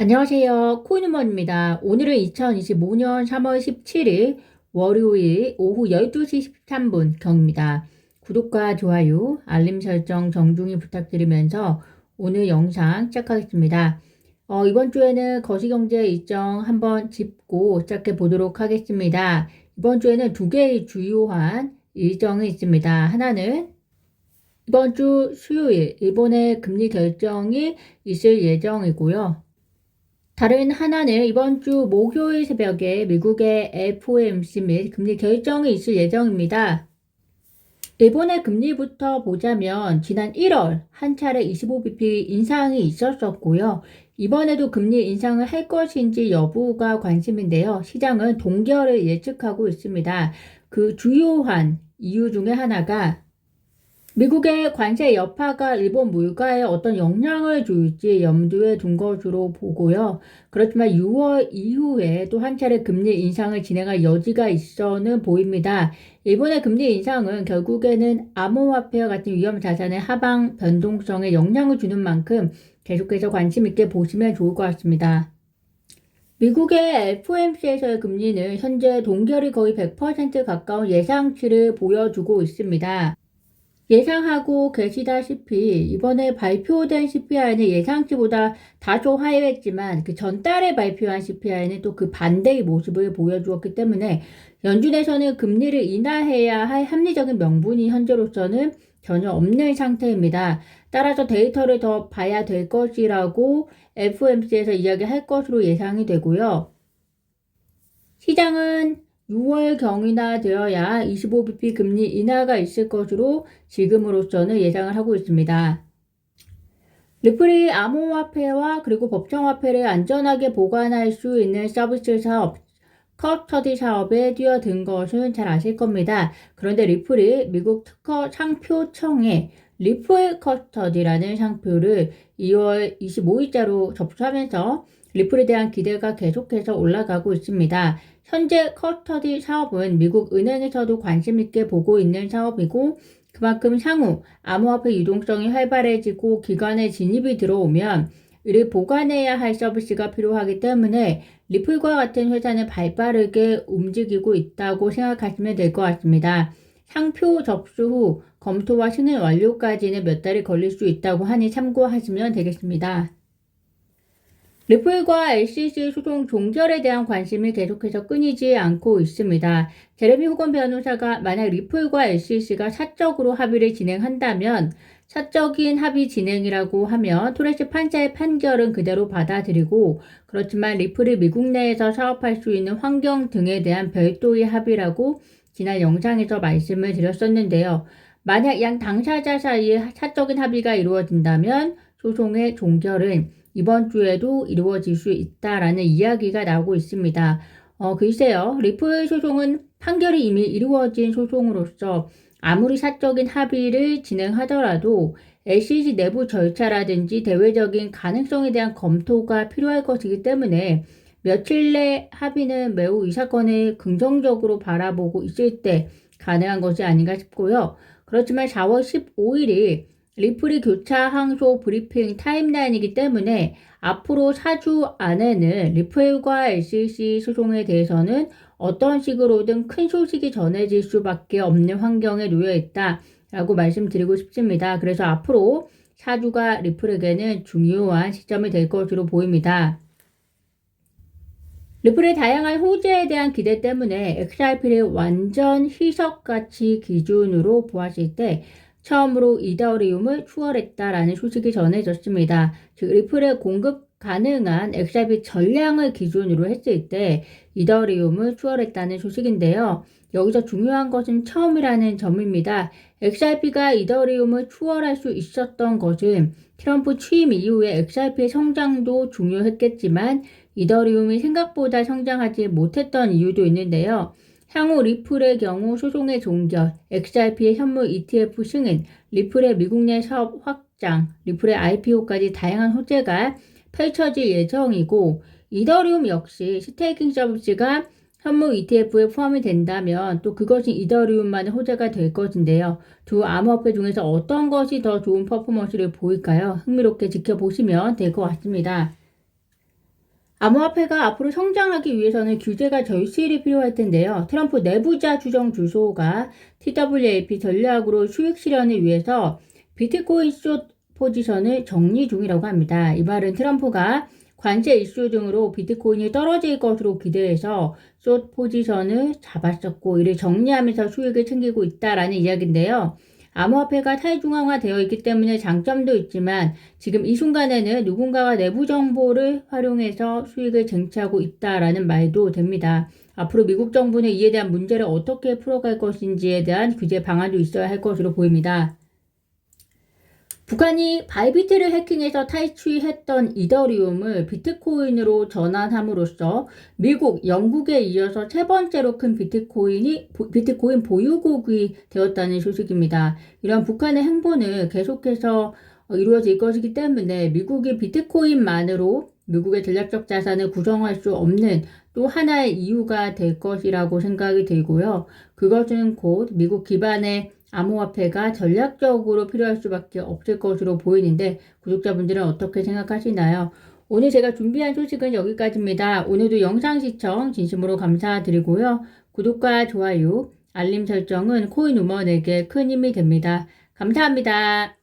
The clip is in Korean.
안녕하세요. 코인우먼입니다. 오늘은 2025년 3월 17일 월요일 오후 12시 13분 경입니다. 구독과 좋아요, 알림 설정 정중히 부탁드리면서 오늘 영상 시작하겠습니다. 어, 이번 주에는 거시경제 일정 한번 짚고 시작해 보도록 하겠습니다. 이번 주에는 두 개의 주요한 일정이 있습니다. 하나는 이번 주 수요일 일본의 금리 결정이 있을 예정이고요. 다른 하나는 이번 주 목요일 새벽에 미국의 FOMC 및 금리 결정이 있을 예정입니다. 일본의 금리부터 보자면 지난 1월 한 차례 25bp 인상이 있었었고요. 이번에도 금리 인상을 할 것인지 여부가 관심인데요. 시장은 동결을 예측하고 있습니다. 그 주요한 이유 중에 하나가 미국의 관세 여파가 일본 물가에 어떤 영향을 줄지 염두에 둔 것으로 보고요. 그렇지만 6월 이후에 또 한 차례 금리 인상을 진행할 여지가 있어는 보입니다. 일본의 금리 인상은 결국에는 암호화폐와 같은 위험 자산의 하방 변동성에 영향을 주는 만큼 계속해서 관심 있게 보시면 좋을 것 같습니다. 미국의 FOMC에서의 금리는 현재 동결이 거의 100% 가까운 예상치를 보여주고 있습니다. 예상하고 계시다시피 이번에 발표된 CPI는 예상치보다 다소 하회했지만 그 전달에 발표한 CPI는 또 그 반대의 모습을 보여주었기 때문에 연준에서는 금리를 인하해야 할 합리적인 명분이 현재로서는 전혀 없는 상태입니다. 따라서 데이터를 더 봐야 될 것이라고 FOMC에서 이야기할 것으로 예상이 되고요. 시장은 6월경이나 되어야 25bp 금리 인하가 있을 것으로 지금으로서는 예상을 하고 있습니다. 리플이 암호화폐와 그리고 법정화폐를 안전하게 보관할 수 있는 서비스 사업, 커스터디 사업에 뛰어든 것은 잘 아실 겁니다. 그런데 리플이 미국 특허 상표청에 리플 커스터디라는 상표를 2월 25일자로 접수하면서 리플에 대한 기대가 계속해서 올라가고 있습니다. 현재 커스터디 사업은 미국 은행에서도 관심 있게 보고 있는 사업이고 그만큼 향후 암호화폐 유동성이 활발해지고 기관에 진입이 들어오면 이를 보관해야 할 서비스가 필요하기 때문에 리플과 같은 회사는 발빠르게 움직이고 있다고 생각하시면 될 것 같습니다. 상표 접수 후 검토와 승인 완료까지는 몇 달이 걸릴 수 있다고 하니 참고하시면 되겠습니다. 리플과 LCC 소송 종결에 대한 관심이 계속해서 끊이지 않고 있습니다. 제레미 호건 변호사가 만약 리플과 LCC가 사적으로 합의를 진행한다면 사적인 합의 진행이라고 하면 토레스 판사의 판결은 그대로 받아들이고 그렇지만 리플이 미국 내에서 사업할 수 있는 환경 등에 대한 별도의 합의라고 지난 영상에서 말씀을 드렸었는데요. 만약 양 당사자 사이에 사적인 합의가 이루어진다면 소송의 종결은 이번 주에도 이루어질 수 있다라는 이야기가 나오고 있습니다. 어, 글쎄요. 리플 소송은 판결이 이미 이루어진 소송으로서 아무리 사적인 합의를 진행하더라도 LCC 내부 절차라든지 대외적인 가능성에 대한 검토가 필요할 것이기 때문에 며칠 내 합의는 매우 이 사건을 긍정적으로 바라보고 있을 때 가능한 것이 아닌가 싶고요. 그렇지만 4월 15일이 리플이 교차 항소 브리핑 타임라인이기 때문에 앞으로 4주 안에는 리플과 LCC 소송에 대해서는 어떤 식으로든 큰 소식이 전해질 수밖에 없는 환경에 놓여 있다. 라고 말씀드리고 싶습니다. 그래서 앞으로 4주가 리플에게는 중요한 시점이 될 것으로 보입니다. 리플의 다양한 호재에 대한 기대 때문에 XRP를 완전 희석가치 기준으로 보았을 때 처음으로 이더리움을 추월했다라는 소식이 전해졌습니다. 즉 리플의 공급 가능한 XRP 전량을 기준으로 했을 때 이더리움을 추월했다는 소식인데요. 여기서 중요한 것은 처음이라는 점입니다. XRP가 이더리움을 추월할 수 있었던 것은 트럼프 취임 이후에 XRP의 성장도 중요했겠지만 이더리움이 생각보다 성장하지 못했던 이유도 있는데요. 향후 리플의 경우 소송의 종결, XRP의 현물 ETF 승인, 리플의 미국 내 사업 확장, 리플의 IPO까지 다양한 호재가 펼쳐질 예정이고 이더리움 역시 스테이킹 서비스가 현물 ETF에 포함이 된다면 또 그것이 이더리움만의 호재가 될 것인데요. 두 암호화폐 중에서 어떤 것이 더 좋은 퍼포먼스를 보일까요? 흥미롭게 지켜보시면 될 것 같습니다. 암호화폐가 앞으로 성장하기 위해서는 규제가 절실히 필요할 텐데요. 트럼프 내부자 추정 주소가 TWAP 전략으로 수익 실현을 위해서 비트코인 숏 포지션을 정리 중이라고 합니다. 이 말은 트럼프가 관세 이슈 등으로 비트코인이 떨어질 것으로 기대해서 숏 포지션을 잡았었고 이를 정리하면서 수익을 챙기고 있다라는 이야기인데요. 암호화폐가 탈중앙화되어 있기 때문에 장점도 있지만 지금 이 순간에는 누군가가 내부 정보를 활용해서 수익을 쟁취하고 있다라는 말도 됩니다. 앞으로 미국 정부는 이에 대한 문제를 어떻게 풀어갈 것인지에 대한 규제 방안도 있어야 할 것으로 보입니다. 북한이 바이비트를 해킹해서 탈취했던 이더리움을 비트코인으로 전환함으로써 미국, 영국에 이어서 세 번째로 큰 비트코인이 보- 비트코인 보유국이 되었다는 소식입니다. 이런 북한의 행보는 계속해서 어, 이루어질 것이기 때문에 미국이 비트코인만으로 미국의 전략적 자산을 구성할 수 없는 또 하나의 이유가 될 것이라고 생각이 들고요. 그것은 곧 미국 기반의 암호화폐가 전략적으로 필요할 수밖에 없을 것으로 보이는데 구독자분들은 어떻게 생각하시나요? 오늘 제가 준비한 소식은 여기까지입니다. 오늘도 영상 시청 진심으로 감사드리고요. 구독과 좋아요, 알림 설정은 코인 우먼에게 큰 힘이 됩니다. 감사합니다.